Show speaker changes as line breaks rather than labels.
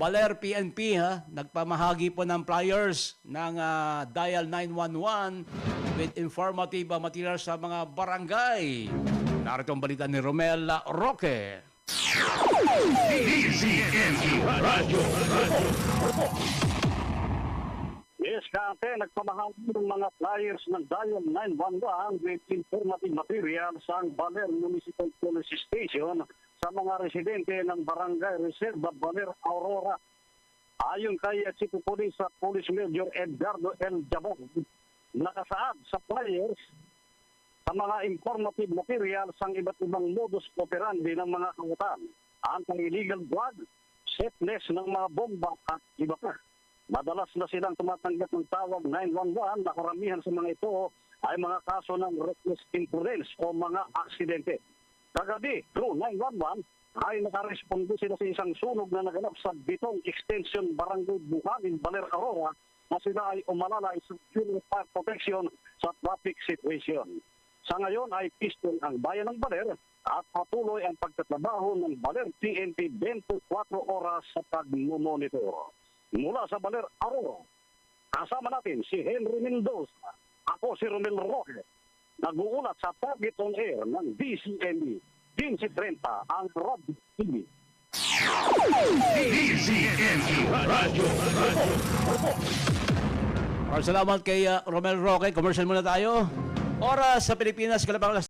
Baler PNP ha, nagpamahagi po ng flyers ng ah, Dial 911 with informative ah, material sa mga barangay. Narito ang balita ni Romel Roque.
Yes, kate, nagpamahagi ng mga flyers ng Dial 911 with informative materials ang Baler Municipal Police Station sa mga residente ng Barangay Reserva Baler Aurora. Ayon kay Chief of Police at Police Major Edgardo L. Jabon, nakasaad sa flyers sa mga informative materials ang iba't ibang modus operandi ng mga kawatan, anti-illegal drug, setness ng mga bomba at iba pa. Madalas na silang tumatanggap ng tawag 911 na karamihan sa mga ito ay mga kaso ng reckless imprudence o mga aksidente. Kagabi, through 911, ay nakaresponde sila sa isang sunog na naganap sa Bitong Extension Barangay Buhanin, Baler Aurora na sila ay umalalay sa fuel fire protection sa traffic situation. Sa ngayon ay pistol ang bayan ng Baler at patuloy ang pagtatrabaho ng Baler PNP 24 oras sa pagmumonitor. Mula sa Baler Aurora, kasama natin si Henry Mendoza. Ako si Romel Roque. Nag-uulat sa Target on Air ng DCME. 1530 ang Rod TV.
Maraming salamat kay ah, Romel Roque. Commercial muna tayo. Oras sa Pilipinas, kalabang alas